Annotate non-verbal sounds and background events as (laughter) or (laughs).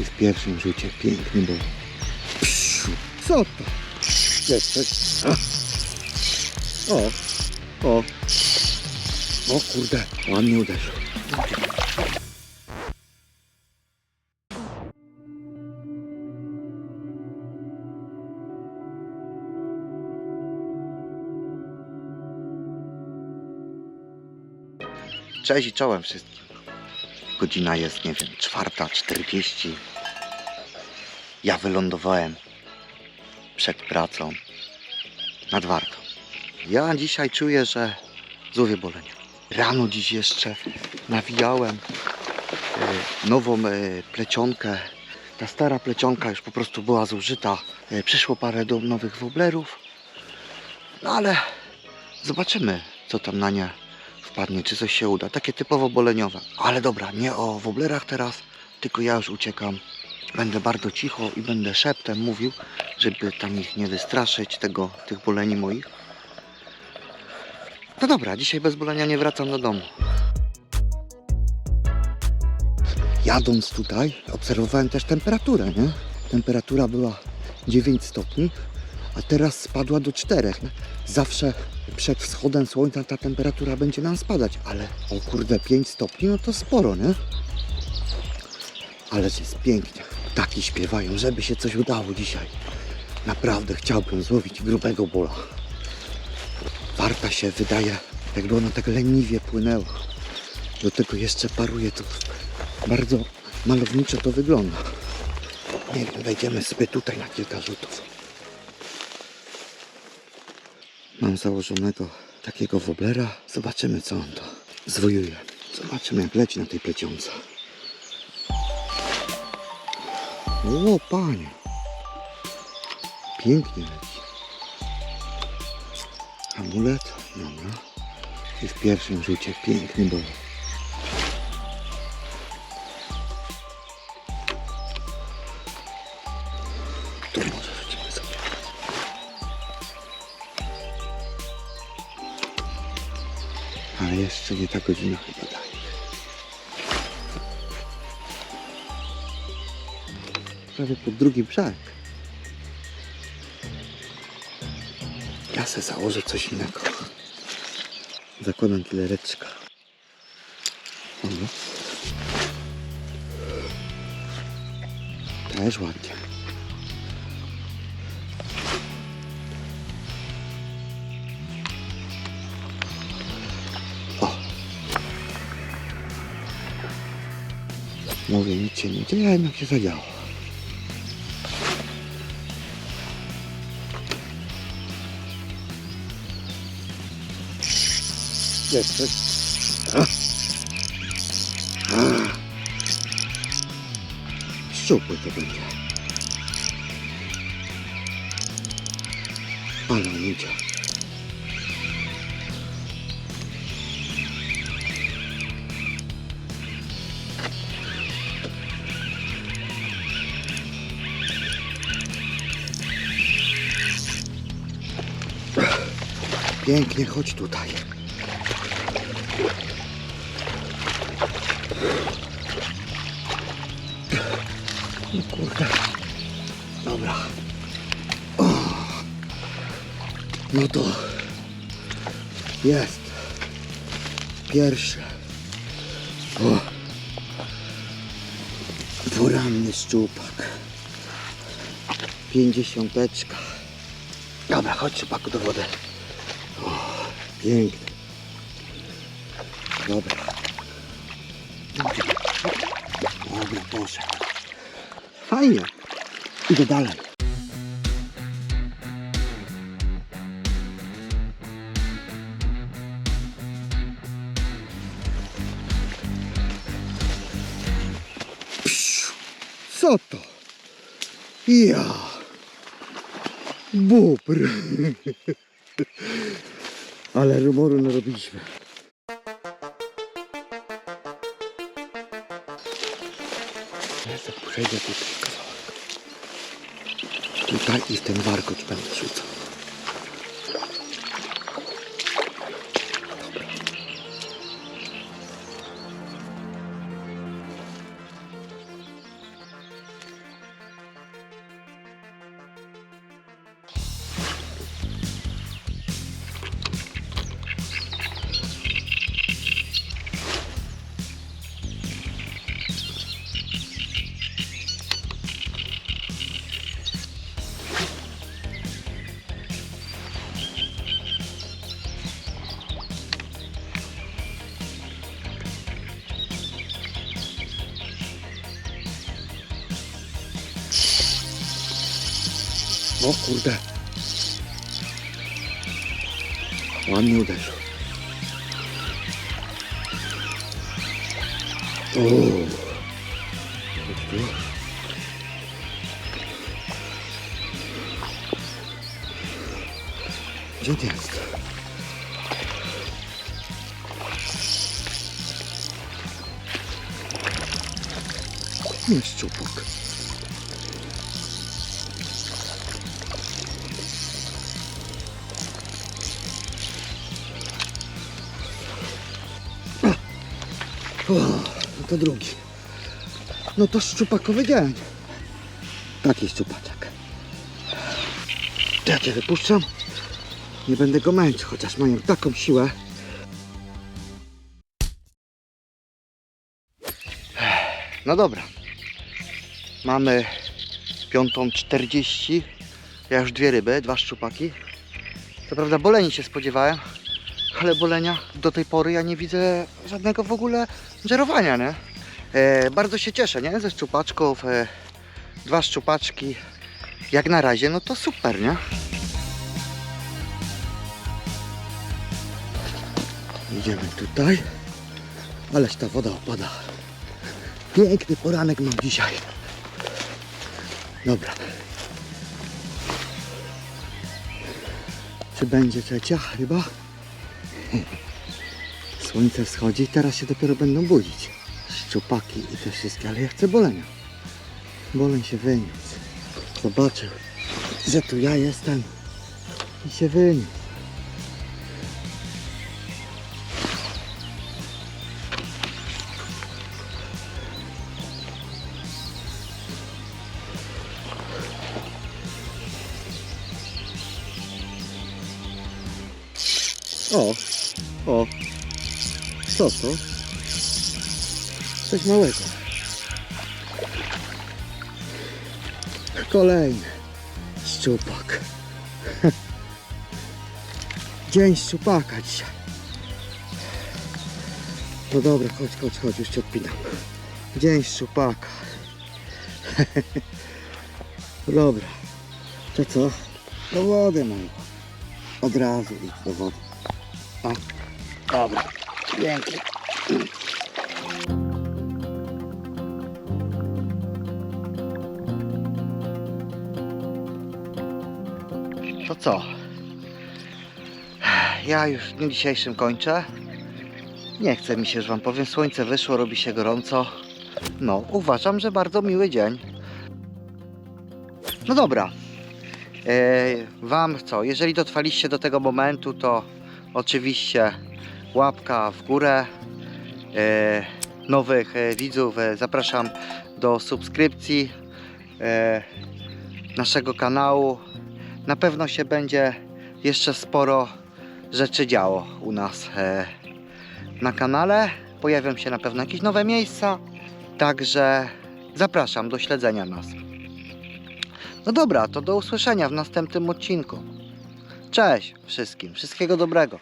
I w pierwszym rzucie piękny bol. Psiu, Co to? Jesteś. A. O, o. O kurde, ładnie uderzył. Cześć i czołem wszystkim. Godzina jest, nie wiem, czwarta, 40. Ja wylądowałem przed pracą nad wartą. Ja dzisiaj czuję, że złowię bolenia. Rano dziś jeszcze nawijałem e, nową e, plecionkę. Ta stara plecionka już po prostu była zużyta. E, Przyszło parę nowych woblerów. No ale zobaczymy, co tam na nie wpadnie, czy coś się uda. Takie typowo boleniowe. Ale dobra, nie o woblerach teraz, tylko ja już uciekam. Będę bardzo cicho i będę szeptem mówił, żeby tam ich nie wystraszyć, tego, tych boleni moich. No dobra, dzisiaj bez bolenia nie wracam do domu. Jadąc tutaj, obserwowałem też temperaturę, nie? Temperatura była 9 stopni, a teraz spadła do 4. nie? Zawsze przed wschodem słońca ta temperatura będzie nam spadać, ale o kurde 5 stopni, no to sporo, nie? Ale jest pięknie. Ptaki śpiewają, żeby się coś udało dzisiaj. Naprawdę chciałbym złowić grubego bola. Warta się wydaje, jakby ona tak leniwie płynęła. Do tego jeszcze paruje to. Bardzo malowniczo to wygląda. Nie wiem, wejdziemy sobie tutaj na kilka rzutów. Mam założonego takiego woblera. Zobaczymy co on to zwojuje. Zobaczymy jak leci na tej plecionce. O panie. Pięknie leci. Amulet. Dobra. I w pierwszym rzucie piękny bol. Tu jeszcze nie ta godzina chyba daje. Prawie pod drugi brzeg. Ja se założę coś innego. Zakładam kilereczka. Dobra. Też ładnie. 我给你请这样的去睡觉。这是，啊啊，受不了这个！二两银，Pięknie, chodź tutaj. No kurde. Dobra. O. No to jest. Pierwsze. O. Szczupak. Pięćdziesiąteczka. Dobra, chodź szczupaku do wody. O, piękny. Dobra. Dobra, poszedł. Fajnie. Idę dalej. Psiu, Co to? Ja. Bóbr. (laughs) Ale rumoru narobiliśmy. Ja sobie przejdę tutaj. Tutaj i w ten warkocz będę rzucał. O kurde. Ładnie uderzył. Tu. Gdzie ty jest? Nie szczupok. O, no to drugi. No to szczupakowy dzień. Taki szczupaczek. Ja cię wypuszczam. Nie będę go męczył, chociaż mają taką siłę. No dobra. Mamy piątą 40. Ja już dwie ryby, dwa szczupaki. Co prawda boleni się spodziewałem, ale bolenia do tej pory ja nie widzę żadnego w ogóle żerowania, nie? E, bardzo się cieszę, nie? Ze szczupaczków. E, dwa szczupaczki. Jak na razie, no to super, nie? Idziemy tutaj. Ależ ta woda opada. Piękny poranek mam dzisiaj. Dobra. Czy będzie trzecia ryba? Słońce wschodzi, teraz się dopiero będą budzić. Szczupaki i te wszystkie, ale ja chcę bolenia. Boleń się wyniósł. Zobaczył, że tu ja jestem i się wyniósł. O, co to? Coś małego. Kolejny szczupak. (laughs) Dzień szczupaka dzisiaj. No dobra, chodź, chodź, chodź, już cię odpinam. Dzień szczupaka. (laughs) Dobra, to co? Do wody mam. Od razu idź do wody. O, dobra, pięknie. To co? Ja już w dniu dzisiejszym kończę. Nie chce mi się, że Wam powiem, słońce wyszło, robi się gorąco. No, uważam, że bardzo miły dzień. No dobra. E, wam co, jeżeli dotrwaliście do tego momentu, to oczywiście łapka w górę. E, nowych e, widzów e, zapraszam do subskrypcji naszego kanału. Na pewno się będzie jeszcze sporo rzeczy działo u nas na kanale. Pojawią się na pewno jakieś nowe miejsca. Także zapraszam do śledzenia nas. No dobra, to do usłyszenia w następnym odcinku. Cześć wszystkim, wszystkiego dobrego.